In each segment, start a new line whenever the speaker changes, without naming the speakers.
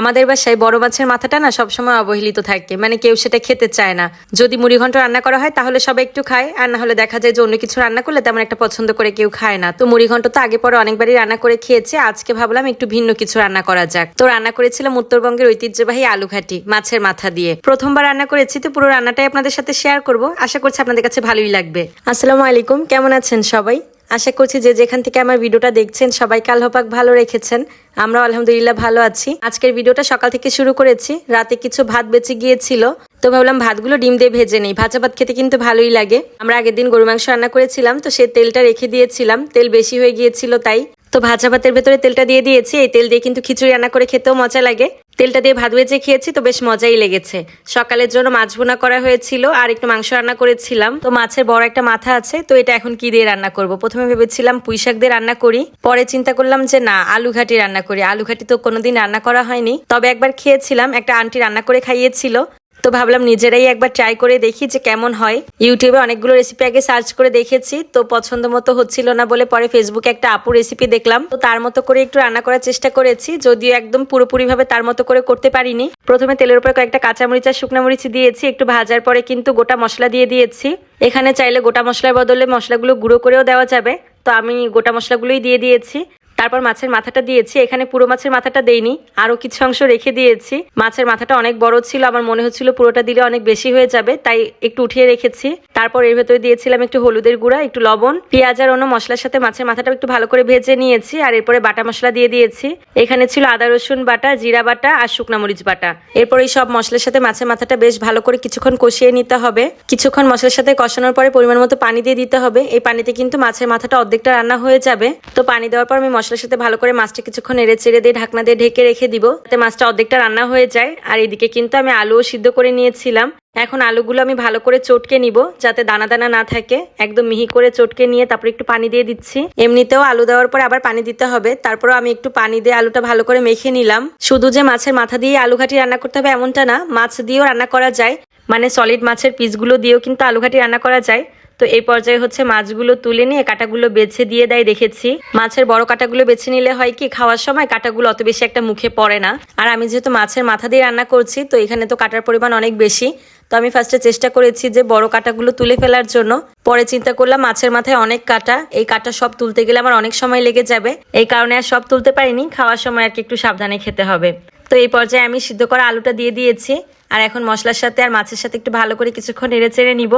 আমাদের বাসায় বড় মাছের মাথাটা না সবসময় অবহেলিত থাকে। মানে কেউ সেটা খেতে চায় না। যদি মুড়িঘণ্ট রান্না করা হয়, তাহলে সবাই একটু খায়। আর না হলে দেখা যায় যে, অন্য কিছু রান্না করলে তেমন একটা পছন্দ করে কেউ খায় না। তো মুড়িঘণ্ট তো আগে পরে অনেকবারই রান্না করে খেয়েছে। আজকে ভাবলাম একটু ভিন্ন কিছু রান্না করা যাক। তো রান্না করেছিলাম উত্তরবঙ্গের ঐতিহ্যবাহী আলু ঘাটি মাছের মাথা দিয়ে। প্রথমবার রান্না করেছি, তো পুরো রান্নাটাই আপনাদের সাথে শেয়ার করব। আশা করছি আপনাদের কাছে ভালোই লাগবে। আসসালামু আলাইকুম, কেমন আছেন সবাই? আশা করছি যে যেখান থেকে আমার ভিডিওটা দেখছেন সবাই কাল হপাক ভালো রেখেছেন। আমরা আলহামদুলিল্লাহ ভালো আছি। আজকের ভিডিওটা সকাল থেকে শুরু করেছি। রাতে কিছু ভাত বেঁচে গিয়েছিল। তো ভাবলাম ভাতগুলো ডিম দিয়ে ভেজে নেই। ভাজা ভাত খেতে কিন্তু ভালোই লাগে। আমরা আগের দিন গরু মাংস রান্না করেছিলাম, তো সে তেলটা রেখে দিয়েছিলাম। তেল বেশি হয়ে গিয়েছিল তাই। তো ভাজা ভাতের ভেতরে তেলটা দিয়ে দিয়েছি। এই তেল দিয়ে কিন্তু খিচুড়ি রান্না করে খেতেও মজা লাগে। তেলটা দিয়ে ভাত ভেজে খেয়েছি, তো বেশ মজাই লেগেছে। সকালের জন্য মাছ ভুনা করা হয়েছিল, আর একটু মাংস রান্না করেছিলাম। তো মাছের বড় একটা মাথা আছে, তো এটা এখন কি দিয়ে রান্না করব? প্রথমে ভেবেছিলাম পুঁই শাক দিয়ে রান্না করি, পরে চিন্তা করলাম যে না, আলু ঘাটি রান্না করি। আলু ঘাটি তো কোনোদিন রান্না করা হয়নি, তবে একবার খেয়েছিলাম, একটা আন্টি রান্না করে খাইয়েছিল। তো ভাবলাম নিজেরাই একবার ট্রাই করে দেখি যে কেমন হয়। ইউটিউবে অনেকগুলো রেসিপি আগে সার্চ করে দেখেছি, তো পছন্দ মতো হচ্ছিল না বলে পরে ফেসবুকে একটা আপু রেসিপি দেখলাম। তো তার মতো করে একটু রান্না করার চেষ্টা করেছি, যদিও একদম পুরোপুরিভাবে তার মতো করে করতে পারিনি। প্রথমে তেলের উপরে কয়েকটা কাঁচামরিচ আর শুকনো মরিচ দিয়েছি, একটু ভাজার পরে কিন্তু গোটা মশলা দিয়ে দিয়েছি। এখানে চাইলে গোটা মশলার বদলে মশলাগুলো গুঁড়ো করেও দেওয়া যাবে, তো আমি গোটা মশলাগুলোই দিয়ে দিয়েছি। তারপর মাছের মাথাটা দিয়েছি। এখানে পুরো মাছের মাথাটা দেইনি। আরও কিছু অংশ রেখে দিয়েছি। মাছের মাথাটা অনেক বড় ছিল, আমার মনে হচ্ছিল পুরোটা দিলে অনেক বেশি হয়ে যাবে, তাই একটু উঠিয়ে রেখেছি। তারপর এর ভেতরে দিয়েছিলাম একটু হলুদের গুঁড়া, একটু লবণ, পেঁয়াজ আর অন্য মশলার সাথে মাছের মাথাটা একটু ভালো করে ভেজে নিয়েছি, আর এরপরে বাটা মশলা দিয়ে দিয়েছি। এখানে ছিল আদা, রসুন বাটা, জিরা বাটা আর শুকনা মরিচ বাটা। এরপর এই সব মশলার সাথে মাছের মাথাটা বেশ ভালো করে কিছুক্ষণ কষিয়ে নিতে হবে। কিছুক্ষণ মশলার সাথে কষানোর পরে পরিমাণ মতো পানি দিয়ে দিতে হবে। এই পানিতে কিন্তু মাছের মাথাটা অর্ধেকটা রান্না হয়ে যাবে। তো পানি দেওয়ার পর আমি মশলার সাথে ভালো করে মাছটা কিছুক্ষণ এড়ে চেড়ে দিয়ে ঢাকনা দিয়ে ঢেকে রেখে দিব, যাতে মাছটা অর্ধেকটা রান্না হয়ে যায়। আর এদিকে কিন্তু আমি আলুও সিদ্ধ করে নিয়েছিলাম। এখন আলুগুলো আমি ভালো করে চটকে নিব, যাতে দানা দানা না থাকে। একদম মিহি করে চটকে নিয়ে তারপর একটু পানি দিয়ে দিচ্ছি। এমনিতেও আলু দেওয়ার পর আবার পানি দিতে হবে। তারপরও আমি একটু পানি দিয়ে আলুটা ভালো করে মেখে নিলাম। শুধু যে মাছের মাথা দিয়ে আলু ঘাটি রান্না করতে হবে এমনটা না, মাছ দিয়েও রান্না করা যায়। মানে সলিড মাছের পিসগুলো দিয়েও কিন্তু আলু ঘাটি রান্না করা যায়। তো এই পর্যায়ে হচ্ছে মাছগুলো তুলে নিয়ে কাটাগুলো বেছে দিয়ে দেয় দেখেছি। মাছের বড় কাটাগুলো বেছে নিলে হয় কি, খাওয়ার সময় কাটাগুলো অত বেশি একটা মুখে পড়ে না। আর আমি যেহেতু মাছের মাথা দিয়ে রান্না করছি, তো এখানে তো কাটার পরিমাণ অনেক বেশি। তো আমি ফার্স্টে চেষ্টা করেছি যে বড় কাটাগুলো তুলে ফেলার জন্য। পরে চিন্তা করলাম মাছের মাথায় অনেক কাটা, এই কাটা সব তুলতে গেলে আমার অনেক সময় লেগে যাবে। এই কারণে আর সব তুলতে পারিনি, খাওয়ার সময় আর কি একটু সাবধানে খেতে হবে। তো এই পর্যায়ে আমি সিদ্ধ করা আলুটা দিয়ে দিয়েছি। আর এখন মশলার সাথে আর মাছের সাথে একটু ভালো করে কিছুক্ষণ নেড়ে চেড়ে নিব।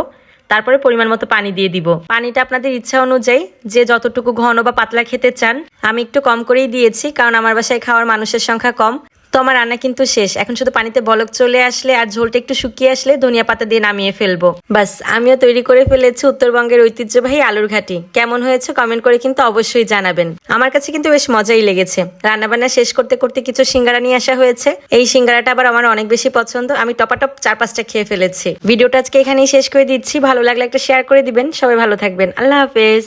তারপরে পরিমাণ মতো পানি দিয়ে দিব। পানিটা আপনাদের ইচ্ছা অনুযায়ী যে যতটুকু ঘন বা পাতলা খেতে চান, আমি একটু কম করেই দিয়েছি, কারণ আমার বাসায় খাওয়ার মানুষের সংখ্যা কম। তো আমার রান্না কিন্তু শেষ। এখন শুধু পানিতে বলক চলে আসলে আর ঝোলটা একটু শুকিয়ে আসলে ধনিয়া পাতা দিয়ে নামিয়ে ফেলব। বাস, আমিও তৈরি করে ফেলেছি উত্তরবঙ্গের ঐতিহ্যবাহী আলুর ঘাটি। কেমন হয়েছে কমেন্ট করে কিন্তু অবশ্যই জানাবেন। আমার কাছে কিন্তু বেশ মজাই লেগেছে। রান্নাবান্না শেষ করতে করতে কিছু সিঙ্গারা নিয়ে আসা হয়েছে। এই সিঙ্গারাটা আবার আমার অনেক বেশি পছন্দ। আমি টপাটপ চার পাঁচটা খেয়ে ফেলেছি। ভিডিওটা আজকে এখানেই শেষ করে দিচ্ছি। ভালো লাগলে একটা শেয়ার করে দিবেন। সবাই ভালো থাকবেন। আল্লাহ হাফেজ।